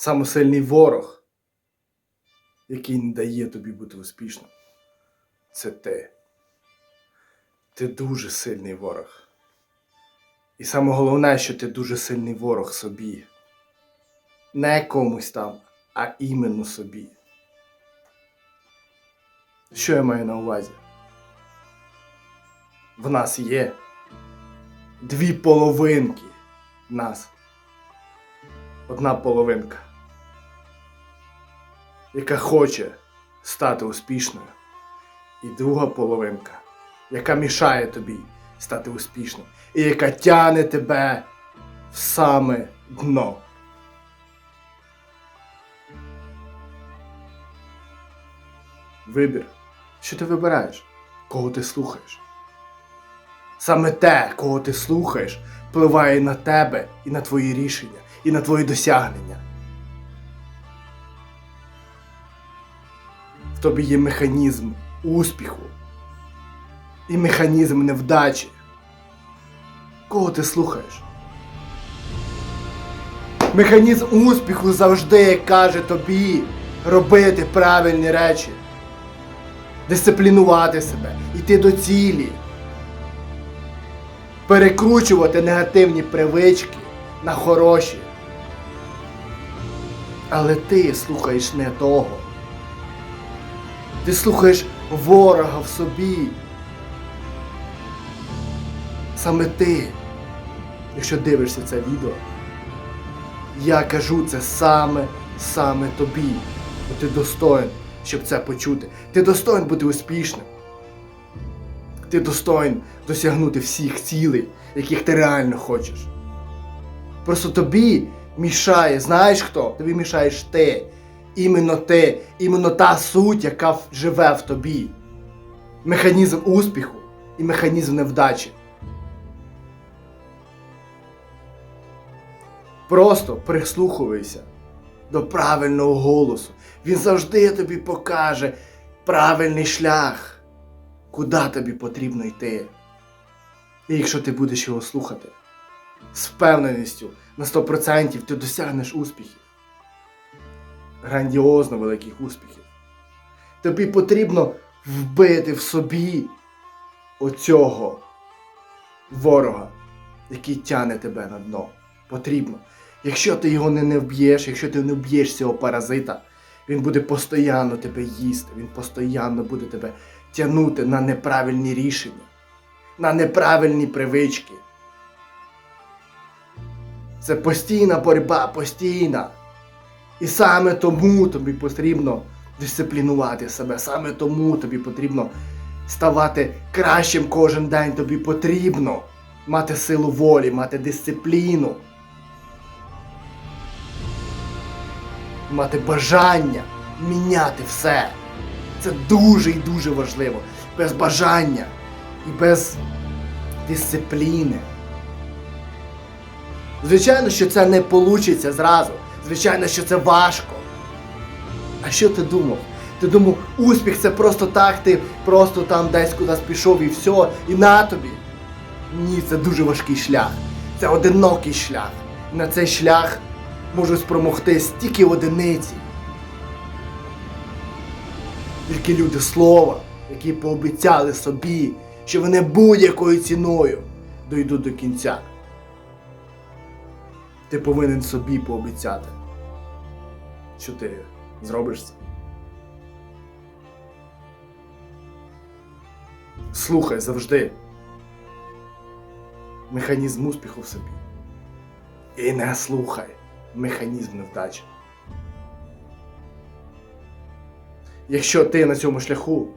самосильний ворог, який не дає тобі бути успішним, це ти. Ти дуже сильний ворог. І саме головне, що ти дуже сильний ворог собі. Не комусь там, а іменно собі. Що я маю на увазі? В нас є дві половинки нас. Одна половинка, яка хоче стати успішною, і друга половинка, яка мішає тобі стати успішним, і яка тягне тебе в саме дно. Вибір. Що ти вибираєш? Кого ти слухаєш? Саме те, кого ти слухаєш, впливає на тебе і на твої рішення, і на твої досягнення. Тобі є механізм успіху і механізм невдачі. Кого ти слухаєш? Механізм успіху завжди каже тобі робити правильні речі, дисциплінувати себе, йти до цілі, перекручувати негативні привички на хороші. Але ти слухаєш не того. Ти слухаєш ворога в собі. Саме ти, якщо дивишся це відео, я кажу це саме, саме тобі. Бо ти достоин, щоб це почути. Ти достоин бути успішним. Ти достоин досягнути всіх цілей, яких ти реально хочеш. Просто тобі мішає, знаєш хто? Тобі мішаєш ти. Іменно ти, іменно та суть, яка живе в тобі. Механізм успіху і механізм невдачі. Просто прислухувайся до правильного голосу. Він завжди тобі покаже правильний шлях, куди тобі потрібно йти. І якщо ти будеш його слухати, з впевненістю на 100% ти досягнеш успіхів. Грандіозно великих успіхів. Тобі потрібно вбити в собі оцього ворога, який тяне тебе на дно. Потрібно. Якщо ти його не, вб'єш, якщо ти не вб'єш цього паразита, він буде постійно тебе їсти, він постійно буде тебе тягнути на неправильні рішення, на неправильні привички. Це постійна боротьба, постійна. І саме тому тобі потрібно дисциплінувати себе, саме тому тобі потрібно ставати кращим кожен день. Тобі потрібно мати силу волі, мати дисципліну, мати бажання міняти все. Це дуже і дуже важливо. Без бажання і без дисципліни. Звичайно, що це не вийде зразу. Звичайно, що це важко. А що ти думав? Ти думав, успіх це просто так, ти просто там десь кудись пішов і все, і на тобі. Ні, це дуже важкий шлях. Це одинокий шлях. На цей шлях можуть спромогтись тільки одиниці. Тільки люди слова, які пообіцяли собі, що вони будь-якою ціною дойдуть до кінця. Ти повинен собі пообіцяти, що ти зробиш це. Слухай завжди механізм успіху в собі. І не слухай механізм невдачі. Якщо ти на цьому шляху